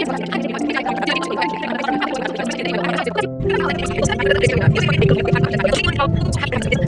私は。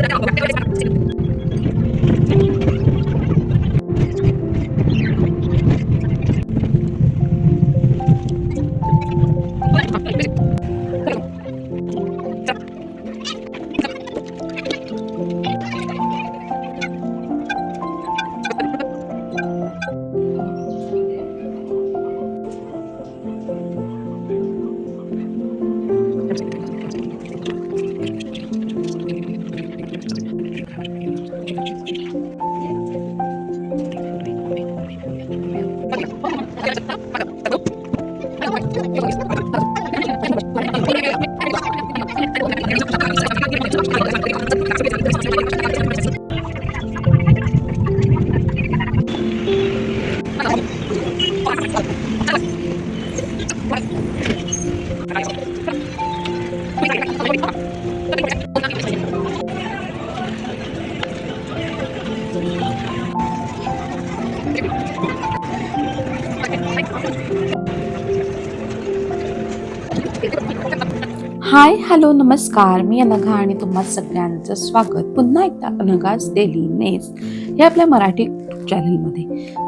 hi hello नमस्कार. मी अनघा आणि तुम्हा सगळ्यांचं स्वागत. पुन्हा एकदा अनघाज डेली नेस हे आपल्या मराठी चॅनलमध्ये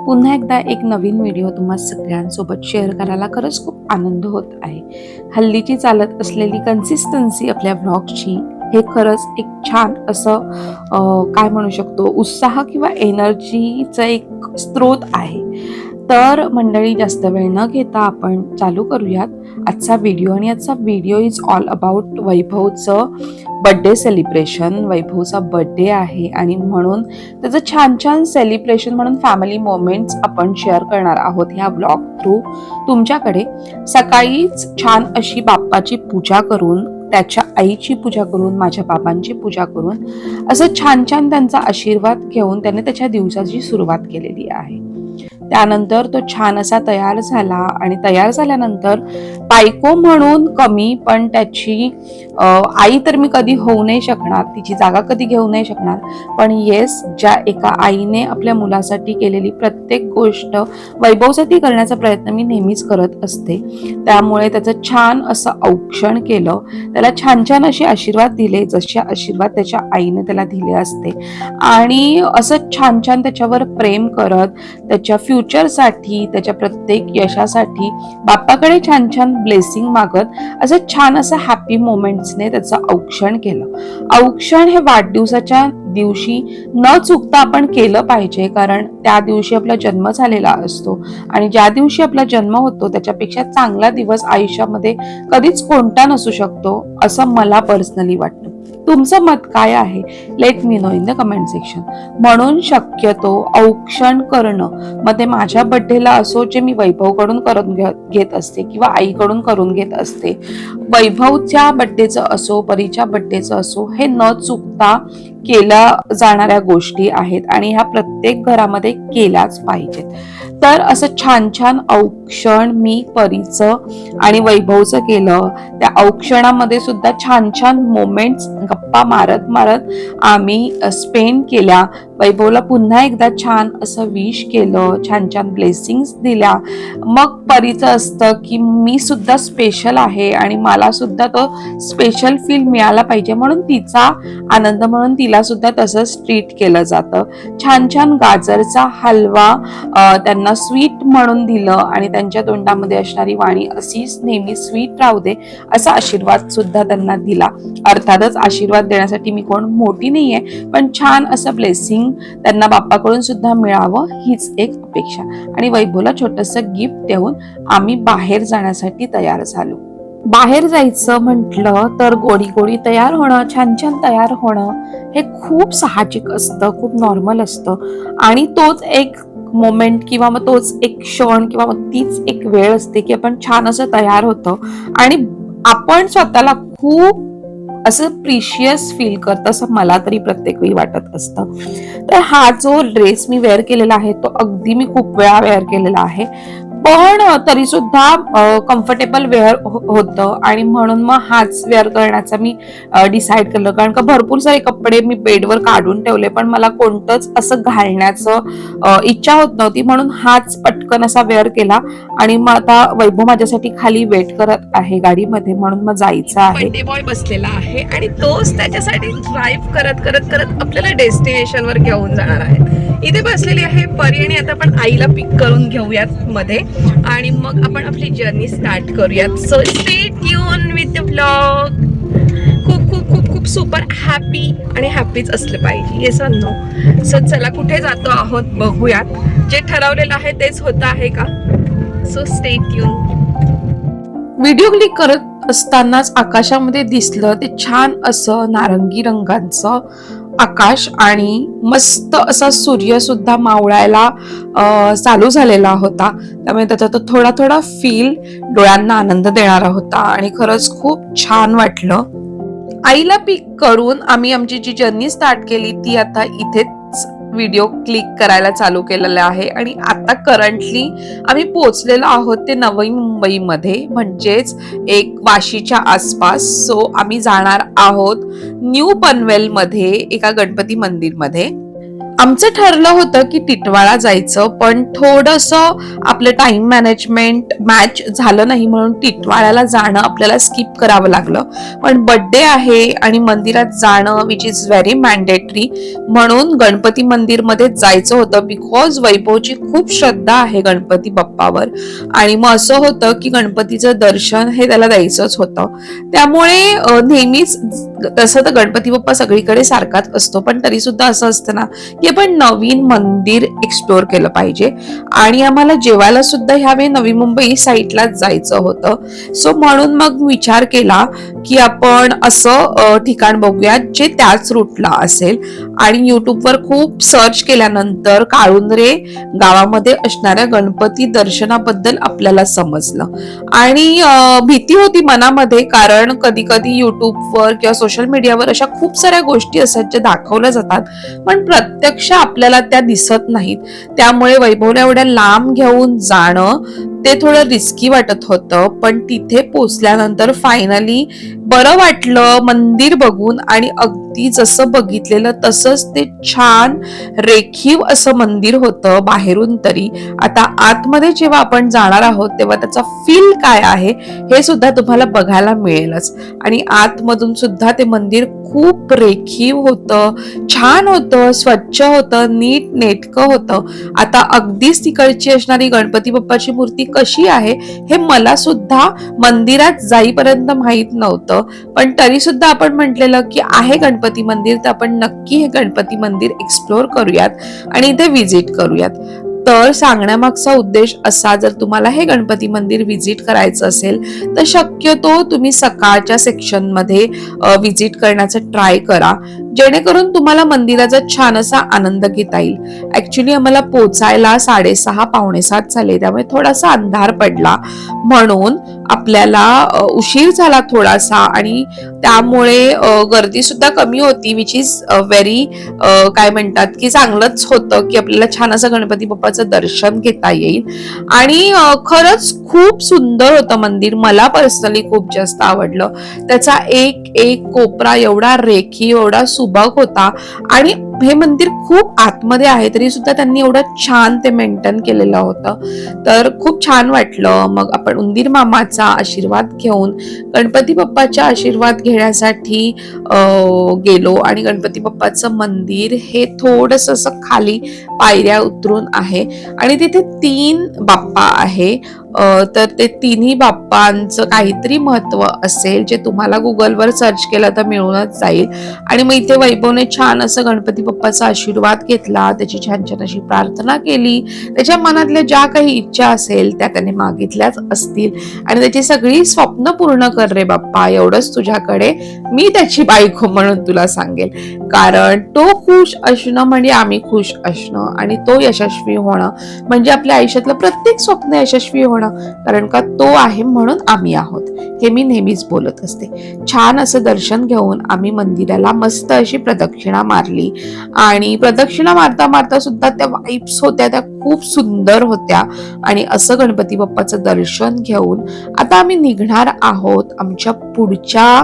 पुन्हा एकदा एक नवीन व्हिडिओ तुम्हा सगळ्यांसोबत शेअर करायला खरंच खूप आनंद होत आहे. हल्लीची चालत असलेली कन्सिस्टन्सी आपल्या ब्लॉगची हे खरंच एक छान असं काय म्हणू शकतो उत्साह किंवा एनर्जीचं एक स्रोत आहे. तर मंडळी जास्त वेळ न घेता आपण चालू करूयात. आजचा व्हिडिओ आणि आजचा व्हिडिओ इज ऑल अबाउट वैभवचं बड्डे सेलिब्रेशन वैभवचा बड्डे आहे आणि म्हणून त्याचं छान छान सेलिब्रेशन म्हणून फॅमिली मोमेंट्स आपण शेअर करणार आहोत ह्या ब्लॉग थ्रू तुमच्याकडे सकाळीच छान अशी बाप्पाची पूजा करून त्याच्या आईची पूजा करून माझ्या बाबांची पूजा करून असं छान छान त्यांचा आशीर्वाद घेऊन त्याने त्याच्या दिवसाची सुरुवात केलेली आहे. त्यानंतर तो छान असा तयार झाला आणि तयार झाल्यानंतर बायको म्हणून कमी पण त्याची आई तर मी कधी होऊ नाही शकणार तिची जागा कधी घेऊ नाही शकणार. पण येस ज्या एका आईने आपल्या मुलासाठी केलेली प्रत्येक गोष्ट वैभवसाठी करण्याचा प्रयत्न मी नेहमीच करत असते. त्यामुळे त्याचं छान असं औक्षण केलं. त्याला छान छान असे आशीर्वाद दिले जसे आशीर्वाद त्याच्या आईने त्याला दिले असते. आणि असं छान छान त्याच्यावर प्रेम करत त्याच्या फ्युचरसाठी त्याच्या प्रत्येक यशासाठी बाप्पाकडे छान छान ब्लेसिंग मागत असं छान असं हॅपी मोमेंट्सने त्याचं औक्षण केलं. औक्षण हे वाढदिवसाच्या दिवशी न चुकता आपण केलं पाहिजे कारण त्या दिवशी आपला जन्म झालेला असतो. आणि ज्या दिवशी आपला जन्म होतो त्याच्यापेक्षा चांगला दिवस आयुष्यामध्ये कधीच कोणता नसू शकतो असं मला पर्सनली वाटतं. तुमचं मत काय आहे? Let me know in the comment section म्हणून शक्यतो औक्षण करणं मग ते माझ्या बड्डेला असो जे मी वैभवकडून करून घेत असते किंवा आईकडून करून घेत असते वैभवच्या बड्डेचं असो परीच्या बड्डेचं असो हे न चुकता केल्या जाणाऱ्या गोष्टी आहेत आणि ह्या प्रत्येक घरामध्ये केल्याच पाहिजेत. तर असं छान छान औक्षण मी परीचं आणि वैभवचं केलं त्या औक्षणामध्ये सुद्धा छान छान मोमेंट्स गप्पा मारत मारत आम्ही स्पेंड केल्या. वैभवला पुन्हा एकदा छान असं विश केलं छान छान ब्लेसिंग्स दिल्या. मग परीचं असतं की मी सुद्धा स्पेशल आहे आणि मला सुद्धा तो स्पेशल फील मिळाला पाहिजे म्हणून तिचा आनंद म्हणून तिला सुद्धा तसंच ट्रीट केलं जातं. छान छान गाजरचा हलवा त्यांना स्वीट म्हणून दिलं आणि त्यांच्या तोंडामध्ये असणारी वाणी अशीच नेहमी स्वीट राहू दे असा आशीर्वाद सुद्धा त्यांना दिला. अर्थातच आशीर्वाद आशीर्वाद देण्यासाठी मी कोण मोठी नाहीये पण छान असं ब्लेसिंग त्यांना बाप्पाकडून सुद्धा मिळावं हीच एक अपेक्षा. आणि वैभवला छोटंसं गिफ्ट देऊन आम्ही बाहेर जाण्यासाठी तयार झालो. बाहेर जायचं म्हटलं तर गोडी गोडी तयार होणं छान छान तयार होणं हे खूप साहजिक असतं खूप नॉर्मल असतं. आणि तोच एक मोमेंट किंवा मग तोच एक क्षण किंवा मग तीच एक वेळ असते की आपण छान असं तयार होतं. आणि आपण स्वतःला खूप असं प्रिशियस फील करतं असं मला तरी प्रत्येक वेळी वाटत असतं. तर हा जो ड्रेस मी वेअर केलेला आहे तो अगदी मी खूप वेळा वेअर केलेला आहे. पण तरी सुद्धा कम्फर्टेबल वेअर होतं. आणि म्हणून मग हाच वेअर करण्याचा मी डिसाईड केलं. कारण का भरपूर सारे कपडे मी बेडवर काढून ठेवले पण मला कोणतंच असं घालण्याचं इच्छा होत नव्हती. म्हणून हाच पटकन असा वेअर केला. आणि मग आता वैभव माझ्यासाठी खाली वेट करत आहे गाडीमध्ये. म्हणून मग जायचं आहे. बॉय बसलेला आहे. आणि तोच त्याच्यासाठी ड्राईव्ह करत करत करत आपल्याला डेस्टिनेशन वर घेऊन जाणार आहे. इथे बसलेली आहे परी आणि आता आपण आईला पिक करून घेऊयात मध्ये. आणि मग आपण आपली जर्नी स्टार्ट करूयात. सो स्टेट युन विथ ब्लॉग खूप खूप खूप खूप सुपर हॅपी आणि हॅपीच असलं पाहिजे. येस नो सो चला कुठे जातो आहोत बघूयात. जे ठरवलेलं आहे तेच होतं आहे का? सो स्टेट युन व्हिडिओ क्लिक करत असतानाच आकाशामध्ये दिसलं ते छान असं नारंगी रंगाचं आकाश आणि मस्त असा सूर्य सुद्धा मावळायला चालू झालेला होता. त्यामुळे त्याचा तो थोडा थोडा फील डोळ्यांना आनंद देणारा होता आणि खरंच खूप छान वाटलं. आईला पिक करून आम्ही आमची जी जर्नी स्टार्ट केली ती आता इथे व्हिडिओ क्लिक करायला चालू केलेला आहे. आणि आता करंटली आम्ही पोहोचलेलो आहोत ते नवी मुंबईमध्ये. म्हणजेच एक वाशीच्या आसपास. सो आम्ही जाणार आहोत न्यू पनवेलमध्ये एका गणपती मंदिरमध्ये. आमचं ठरलं होतं की टिटवाळा जायचं पण थोडस आपलं टाइम मॅनेजमेंट मॅच झालं नाही म्हणून टिटवाळ्याला जाणं आपल्याला स्किप करावं लागलं. पण बर्थडे आहे आणि मंदिरात जाणं विच इज व्हेरी मॅन्डेटरी म्हणून गणपती मंदिरमध्ये जायचं होतं बिकॉज वैभवची खूप श्रद्धा आहे गणपती बाप्पावर. आणि मग असं होतं की गणपतीचं दर्शन हे त्याला द्यायचंच होतं. त्यामुळे नेहमीच तसं तर गणपती बाप्पा सगळीकडे सारखाच असतो पण तरी सुद्धा असं असतं ना की आपण नवीन मंदिर एक्सप्लोअर केलं पाहिजे. आणि आम्हाला जेवायला सुद्धा ह्यावेळी नवी मुंबई साईडलाच जायचं होतं. सो म्हणून मग विचार केला की आपण असं ठिकाण बघूया जे त्याच रूटला असेल. आणि युट्यूबवर खूप सर्च केल्यानंतर काळुंद्रे गावामध्ये असणाऱ्या गणपती दर्शनाबद्दल आपल्याला समजलं. आणि भीती होती मनामध्ये कारण कधी कधी युट्यूबवर किंवा सोशल मीडियावर अशा खूप साऱ्या गोष्टी असतात ज्या दाखवल्या जातात. पण प्रत्येक प्रत्यक्ष आपल्याला त्या दिसत नाहीत. त्यामुळे वैभवला एवढ्या लांब घेऊन जाणं ते थोडं रिस्की वाटत होतं पण तिथे पोचल्यानंतर फायनली बरं वाटलं मंदिर बघून आणि अगदी जसं बघितलेलं तसंच ते छान रेखीव असं मंदिर होतं बाहेरून तरी. आता आतमध्ये जेव्हा आपण जाणार आहोत तेव्हा त्याचा फील काय आहे हे सुद्धा तुम्हाला बघायला मिळेलच. आणि आतमधून सुद्धा ते मंदिर खूप रेखीव होतं छान होतं स्वच्छ होतं नीट नेटकं होतं. आता अगदीच तिकडची असणारी गणपती बाप्पाची मूर्ती कशी आहे हे मला सुद्धा मंदिरात जाईपर्यंत माहीत नव्हतं. पण तरी सुद्धा आपण म्हटलेलं की आहे गणपती मंदिर तर आपण नक्की हे गणपती मंदिर एक्सप्लोअर करूयात आणि इथे व्हिजिट करूयात. तर सांगण्यामागचा उद्देश असा जर तुम्हाला हे गणपती मंदिर व्हिजिट करायचं असेल तर शक्यतो तुम्ही सकाळच्या सेक्शनमध्ये व्हिजिट करण्याचा ट्राय करा. जेणेकरून तुम्हाला मंदिराचा छान असा आनंद घेता येईल. ऍक्च्युली आम्हाला पोचायला साडेसहा पावणे सात झाले त्यामुळे थोडासा अंधार पडला. म्हणून आपल्याला उशीर झाला थोडासा आणि त्यामुळे गर्दी सुद्धा कमी होती विच इज व्हेरी काय म्हणतात की चांगलंच होतं की आपल्याला छान असं गणपती बाप्पाचं दर्शन घेता येईल. आणि खरंच खूप सुंदर होतं मंदिर. मला पर्सनली खूप जास्त आवडलं. त्याचा एक एक कोपरा एवढा रेखी एवढा सुबक होता आणि हे मंदिर खूप आतमध्ये आहे तरी सुद्धा त्यांनी एवढं छान ते मेंटेन केलेलं होतं. तर खूप छान वाटलं. मग आपण उंदीर मामाचा आशीर्वाद घेऊन गणपती बाप्पाचा आशीर्वाद घेण्यासाठी गेलो आणि गणपती बाप्पाचं मंदिर हे थोडस असं खाली पायऱ्या उतरून आहे. आणि तिथे तीन बाप्पा आहे. तर ते तिन्ही बाप्पांचं काहीतरी महत्त्व असेल जे तुम्हाला गुगलवर सर्च केलं तर मिळूनच जाईल. आणि मग इथे वैभवने छान असं गणपती बाप्पाचा आशीर्वाद घेतला त्याची छान छान अशी प्रार्थना केली. त्याच्या मनातल्या ज्या काही इच्छा असेल त्या त्याने मागितल्याच असतील. आणि त्याची सगळी स्वप्न पूर्ण कर रे बाप्पा एवढंच तुझ्याकडे मी त्याची बायको म्हणून तुला सांगेल. कारण तो खुश असणं म्हणजे आम्ही खुश असणं आणि तो यशस्वी होणं म्हणजे आपल्या आयुष्यातलं प्रत्येक स्वप्न यशस्वी होणं. कारण का तो आहे म्हणून आम्ही आहोत. हे मी नेहमीच बोलत असते. छान असं दर्शन घेऊन आम्ही मंदिराला मस्त अशी प्रदक्षिणा मारली. आणि प्रदक्षिणा मारता मारता सुद्धा त्या वाईब्स होत्या त्या खूप सुंदर होत्या. आणि असं गणपती बाप्पाचं दर्शन घेऊन आता आम्ही निघणार आहोत आमच्या पुढच्या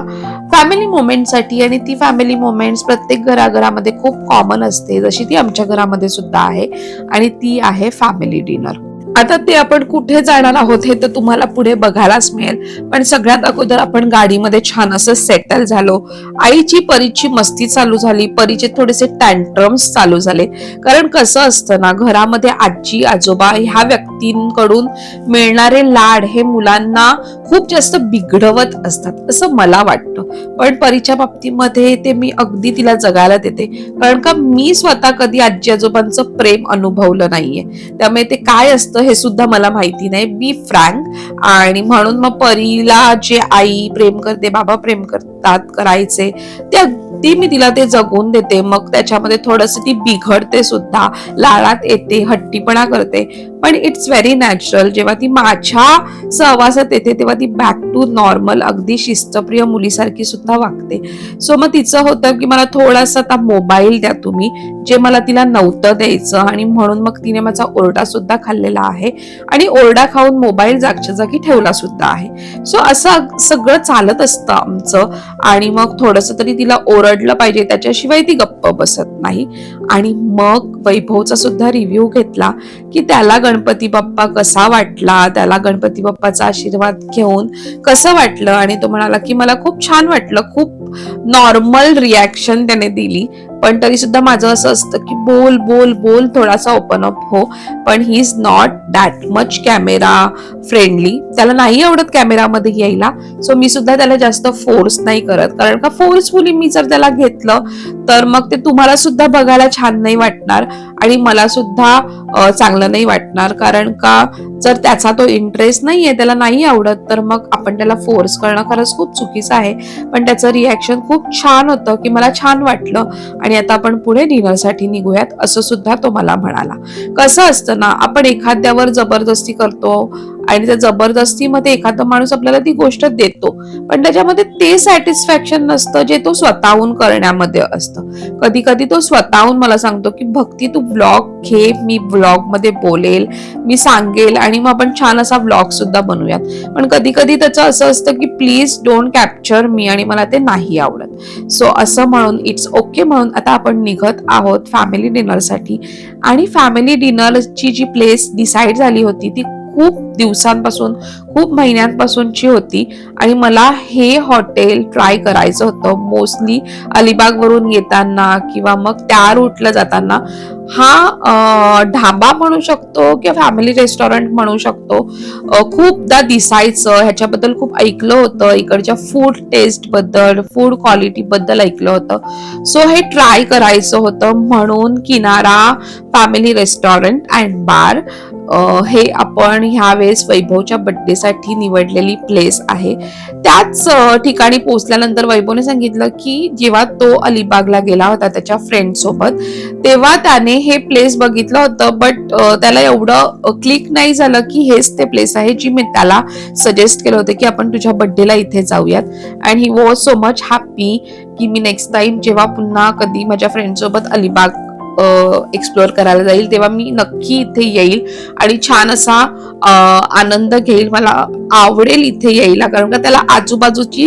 फॅमिली मोमेंटसाठी आणि ती फॅमिली मोमेंट्स प्रत्येक घराघरामध्ये खूप कॉमन असते. जशी ती आमच्या घरामध्ये सुद्धा आहे. आणि ती आहे फॅमिली डिनर आता ते आपण कुठे जाणार आहोत हे तर तुम्हाला पुढे बघायलाच मिळेल. पण सगळ्यात अगोदर आपण गाडीमध्ये छान असं सेटल झालो. आईची परीची मस्ती चालू झाली. परीचे थोडेसे टँट्रम्स चालू झाले. कारण कसं असतं ना घरामध्ये आजी आजोबा ह्या व्यक्तींकडून मिळणारे लाड हे मुलांना खूप जास्त बिघडवत असतात असं मला वाटतं. पण परीच्या बाबतीमध्ये ते मी अगदी तिला जगायला देते. कारण का मी स्वतः कधी आजी आजोबांचं प्रेम अनुभवलं नाहीये. त्यामुळे ते काय असतं हे सुद्धा मला माहिती नाही. बी फ्रँक आणि म्हणून मग परीला जे आई प्रेम करते बाबा प्रेम करते करतात करायचे. ते अगदी मी तिला ते जगून देते. मग त्याच्यामध्ये थोडस ती बिघडते सुद्धा. लाळात येते हट्टीपणा करते. पण इट्स व्हेरी नॅचरल जेव्हा ती माझ्या सहवासात येते तेव्हा ती बॅक टू नॉर्मल अगदी शिस्तप्रिय मुलीसारखी सुद्धा वागते. सो मग तिचं होतं की मला थोडासा आता मोबाईल द्या तुम्ही जे मला तिला नव्हतं द्यायचं. आणि म्हणून मग तिने माझा ओरडा सुद्धा खाल्लेला आहे. आणि ओरडा खाऊन मोबाईल जागच्या जागी ठेवला सुद्धा आहे. सो असं सगळं चालत असतं आमचं. आणि मग थोडस तरी तिला ओरडलं पाहिजे त्याच्याशिवाय ती गप्प बसत नाही. आणि मग वैभवचा सुद्धा रिव्ह्यू घेतला की त्याला गणपती बाप्पा कसा वाटला त्याला गणपती बाप्पाचा आशीर्वाद घेऊन कसं वाटलं? आणि तो म्हणाला की मला खूप छान वाटलं खूप नॉर्मल रिॲक्शन त्याने दिली. पण तरी सुद्धा माझं असं असतं की बोल बोल बोल थोडासा ओपन अप हो. पण he is not that much camera friendly त्याला नाही आवडत कॅमेरामध्ये यायला. सो मी सुद्धा त्याला जास्त फोर्स नाही करत. कारण का फोर्सफुली मी जर त्याला घेतलं तर मग ते तुम्हाला सुद्धा बघायला छान नाही वाटणार. आणि मला सुद्धा चांगलं नाही वाटणार. कारण का जर त्याचा तो इंटरेस्ट नाहीये त्याला नाही आवडत तर मग आपण त्याला फोर्स करणं खरंच खूप चुकीचं आहे. पण त्याचं रिॲक्शन खूप छान होतं की मला छान वाटलं. आणि आता आपण पुढे डिनरसाठी निघूयात असं सुद्धा तो मला म्हणाला. कसं असतं ना आपण एखाद्यावर जबरदस्ती करतो आणि त्या जबरदस्तीमध्ये एखादा माणूस आपल्याला ती गोष्ट देतो. पण त्याच्यामध्ये ते सॅटिस्फॅक्शन नसतं जे तो स्वतःहून करण्यामध्ये असतं. कधी कधी तो स्वतःहून मला सांगतो की भक्ती तू ब्लॉग घे मी ब्लॉगमध्ये बोलेल मी सांगेल आणि मग आपण छान असा ब्लॉग सुद्धा बनवूयात. पण कधी कधी त्याचं असं असतं की प्लीज डोंट कॅप्चर मी आणि मला ते नाही आवडत. सो असं म्हणून इट्स ओके म्हणून आता आपण निघत आहोत फॅमिली डिनरसाठी आणि फॅमिली डिनरची जी प्लेस डिसाईड झाली होती ती खूप दिवसांपासून खूप महिन्यांपासूनची होती आणि मला हे हॉटेल ट्राय करायचं होतं. मोस्टली अलिबागवरून येताना किंवा मग त्या रूटला जाताना. हा ढाबा म्हणू शकतो किंवा फॅमिली रेस्टॉरंट म्हणू शकतो. खूपदा दिसायचं. ह्याच्याबद्दल खूप ऐकलं होतं. इकडच्या फूड टेस्टबद्दल फूड क्वालिटी बद्दल ऐकलं होतं. सो हे ट्राय करायचं होतं म्हणून किनारा फॅमिली रेस्टॉरंट अँड बार हे आपण ह्यावेळेस वैभवच्या बड्डेसाठी निवडलेली प्लेस आहे. त्याच ठिकाणी पोहोचल्यानंतर वैभवने सांगितलं की जेव्हा तो अलिबागला गेला होता त्याच्या फ्रेंड सोबत तेव्हा त्याने हे प्लेस बघितलं होतं बट त्याला एवढं क्लिक नाही झालं की हेच ते प्लेस आहे जी मी त्याला सजेस्ट केलं होतं की आपण तुझ्या बड्डेला इथे जाऊयात. And he was so much happy की मी नेक्स्ट टाइम जेव्हा पुन्हा कधी माझ्या फ्रेंड सोबत अलिबाग एक्सप्लोअर करायला जाईल तेव्हा मी नक्की इथे येईल आणि छान असा आनंद घेईल. मला आवडेल इथे यायला कारण का त्याला आजूबाजूची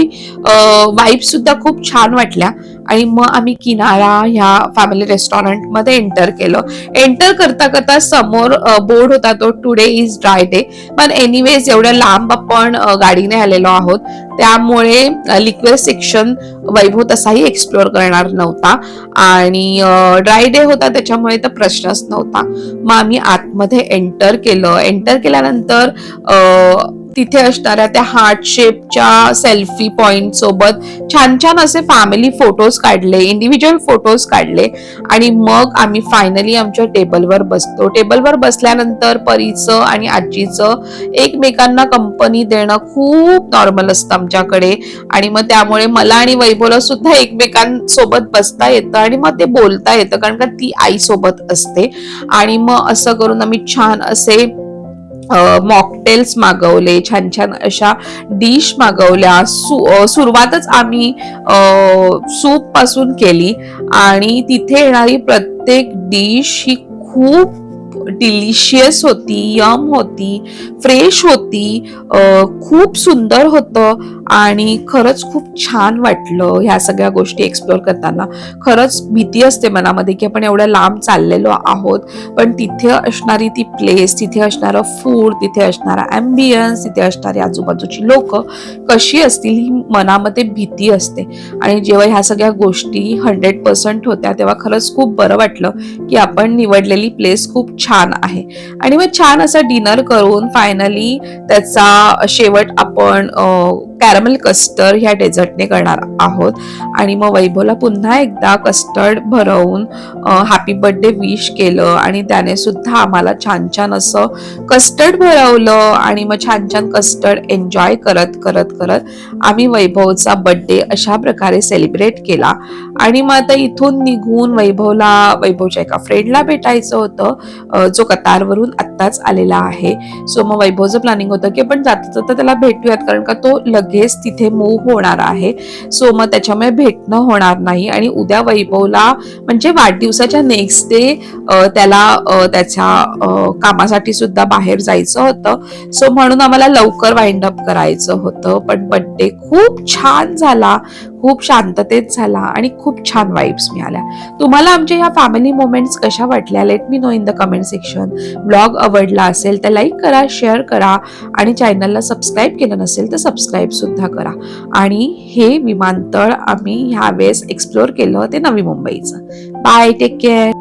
वाईब सुद्धा खूप छान वाटल्या. आणि मग आम्ही किनारा ह्या फॅमिली रेस्टॉरंटमध्ये एंटर केलं. एंटर करता करता समोर बोर्ड होता तो टुडे इज ड्राय डे पण एनिवेज एवढ्या लांब आपण गाडीने आलेलो आहोत. त्यामुळे लिक्विड सेक्शन वैभव तसाही एक्सप्लोअर करणार नव्हता. आणि ड्राय डे होता त्याच्यामुळे तर प्रश्नच नव्हता. मग आम्ही आतमध्ये एंटर केलं. एंटर केल्यानंतर तिथे असणाऱ्या त्या हार्ट शेपच्या सेल्फी पॉइंट सोबत छान छान असे फॅमिली फोटोज काढले इंडिव्हिज्युअल फोटोज काढले आणि मग आम्ही फायनली आमच्या टेबलवर बसतो टेबलवर बसल्यानंतर परीचं आणि आजीचं एकमेकांना कंपनी देणं खूप नॉर्मल असतं आमच्याकडे. आणि मग त्यामुळे मला आणि वैभवला सुद्धा एकमेकांसोबत बसता येतं आणि मग ते बोलता येतं कारण का ती आईसोबत असते. आणि मग असं करून आम्ही छान असे मॉकटेल्स मागवले छान छान अशा डिश मागवल्या. सु सुरुवातच आम्ही सूपपासून केली. आणि तिथे येणारी प्रत्येक डिश ही खूप डिलिशियस होती यम होती फ्रेश होती खूप सुंदर होतं. आणि खरंच खूप छान वाटलं ह्या सगळ्या गोष्टी एक्सप्लोर करताना. खरंच भीती असते मनामध्ये की आपण एवढ्या लांब चाललेलो आहोत पण तिथे असणारी ती प्लेस तिथे असणारं फूड तिथे असणारा ॲम्बियन्स तिथे असणारी आजूबाजूची लोक कशी असतील ही मनामध्ये भीती असते. आणि जेव्हा ह्या सगळ्या गोष्टी हंड्रेड पर्सेंट होत्या तेव्हा खरंच खूप बरं वाटलं की आपण निवडलेली प्लेस खूप छान आहे. आणि मग छान असं डिनर करून फायनली त्याचा शेवट आपण कॅरमल कस्टर्ड ह्या डेझर्टने करणार आहोत. आणि मग वैभवला पुन्हा एकदा कस्टर्ड भरवून हॅपी बर्थडे विश केलं आणि त्याने सुद्धा आम्हाला छान छान असं कस्टर्ड भरवलं आणि मग छान छान कस्टर्ड एन्जॉय करत करत करत आम्ही वैभवचा बर्थडे अशा प्रकारे सेलिब्रेट केला. आणि मग आता इथून निघून वैभवला वैभवच्या एका फ्रेंडला भेटायचं होतं. जो कतारवरून आत्ताच आलेला आहे. सो मग वैभवचं प्लॅनिंग होतं की आपण जाता जाता त्याला भेटूयात कारण का तो लगेच तिथे मूव्ह होणार आहे. सो मग त्याच्यामुळे भेटणं होणार नाही आणि उद्या वैभवला म्हणजे वाढदिवसाच्या नेक्स्ट डे त्याला त्याच्या कामासाठी सुद्धा बाहेर जायचं होतं. सो म्हणून आम्हाला लवकर वाइंड अप करायचं होतं. पण बड्डे खूप छान झाला. खूप शांततेत झाला आणि खूप छान वाईब्स मिळाल्या. तुम्हाला आमच्या ह्या फॅमिली मोमेंट्स कशा वाटल्या? Let me know in the comment section vlog आवडला असेल तर लाईक करा शेअर करा आणि चॅनलला सबस्क्राईब केलं नसेल तर सबस्क्राईबसुद्धा करा. आणि हे विमानतळ आम्ही ह्यावेळेस एक्सप्लोअर केलं ते नवी मुंबईचं. Bye take care